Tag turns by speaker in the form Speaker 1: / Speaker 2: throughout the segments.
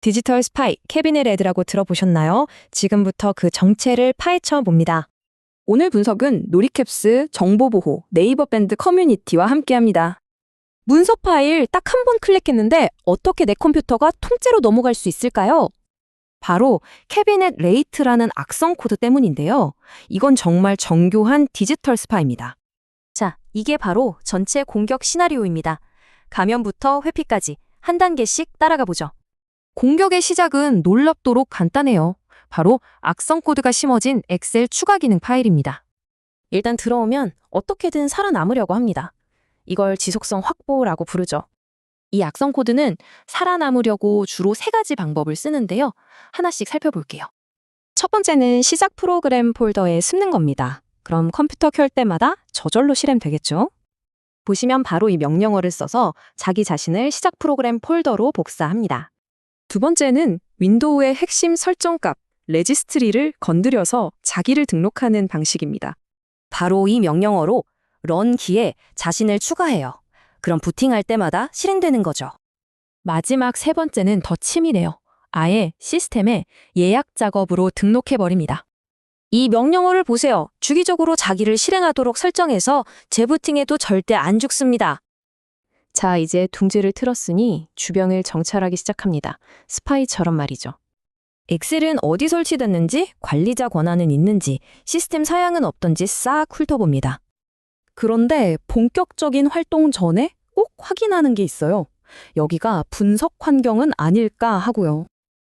Speaker 1: 디지털 스파이 케빈의 레드라고 들어보셨나요? 지금부터 그 정체를 파헤쳐 봅니다.
Speaker 2: 오늘 분석은 놀이캡스, 정보보호, 네이버 밴드 커뮤니티와 함께합니다.
Speaker 1: 문서 파일 딱 한 번 클릭했는데 어떻게 내 컴퓨터가 통째로 넘어갈 수 있을까요? 바로 캐비넷 레이트라는 악성 코드 때문인데요. 이건 정말 정교한 디지털 스파입니다. 자, 이게 바로 전체 공격 시나리오입니다. 가면부터 회피까지 한 단계씩 따라가 보죠. 공격의 시작은 놀랍도록 간단해요. 바로 악성 코드가 심어진 엑셀 추가 기능 파일입니다. 일단 들어오면 어떻게든 살아남으려고 합니다. 이걸 지속성 확보라고 부르죠. 이 악성 코드는 살아남으려고 주로 세 가지 방법을 쓰는데요. 하나씩 살펴볼게요. 첫 번째는 시작 프로그램 폴더에 숨는 겁니다. 그럼 컴퓨터 켤 때마다 저절로 실행되겠죠? 보시면 바로 이 명령어를 써서 자기 자신을 시작 프로그램 폴더로 복사합니다. 두 번째는 윈도우의 핵심 설정값, 레지스트리를 건드려서 자기를 등록하는 방식입니다. 바로 이 명령어로 런 키에 자신을 추가해요. 그럼 부팅할 때마다 실행되는 거죠. 마지막 세 번째는 더 치밀해요. 아예 시스템에 예약 작업으로 등록해버립니다. 이 명령어를 보세요. 주기적으로 자기를 실행하도록 설정해서 재부팅해도 절대 안 죽습니다. 자, 이제 둥지를 틀었으니 주변을 정찰하기 시작합니다. 스파이처럼 말이죠. 엑셀은 어디 설치됐는지, 관리자 권한은 있는지, 시스템 사양은 없던지 싹 훑어봅니다. 그런데 본격적인 활동 전에 꼭 확인하는 게 있어요. 여기가 분석 환경은 아닐까 하고요.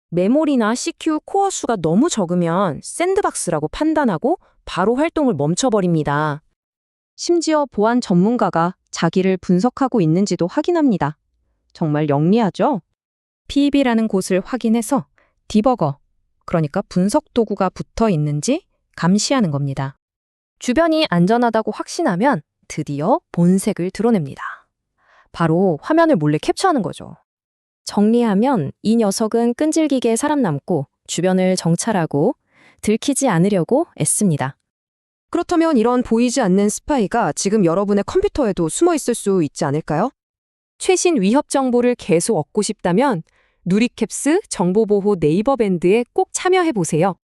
Speaker 1: 메모리나 CPU 코어 수가 너무 적으면 샌드박스라고 판단하고 바로 활동을 멈춰버립니다. 심지어 보안 전문가가 자기를 분석하고 있는지도 확인합니다. 정말 영리하죠? PEB라는 곳을 확인해서 디버거, 그러니까 분석 도구가 붙어 있는지 감시하는 겁니다. 주변이 안전하다고 확신하면 드디어 본색을 드러냅니다. 바로 화면을 몰래 캡처하는 거죠. 정리하면 이 녀석은 끈질기게 살아남고 주변을 정찰하고 들키지 않으려고 애씁니다.
Speaker 3: 그렇다면 이런 보이지 않는 스파이가 지금 여러분의 컴퓨터에도 숨어 있을 수 있지 않을까요?
Speaker 1: 최신 위협 정보를 계속 얻고 싶다면 누리캡스 정보보호 네이버 밴드에 꼭 참여해 보세요.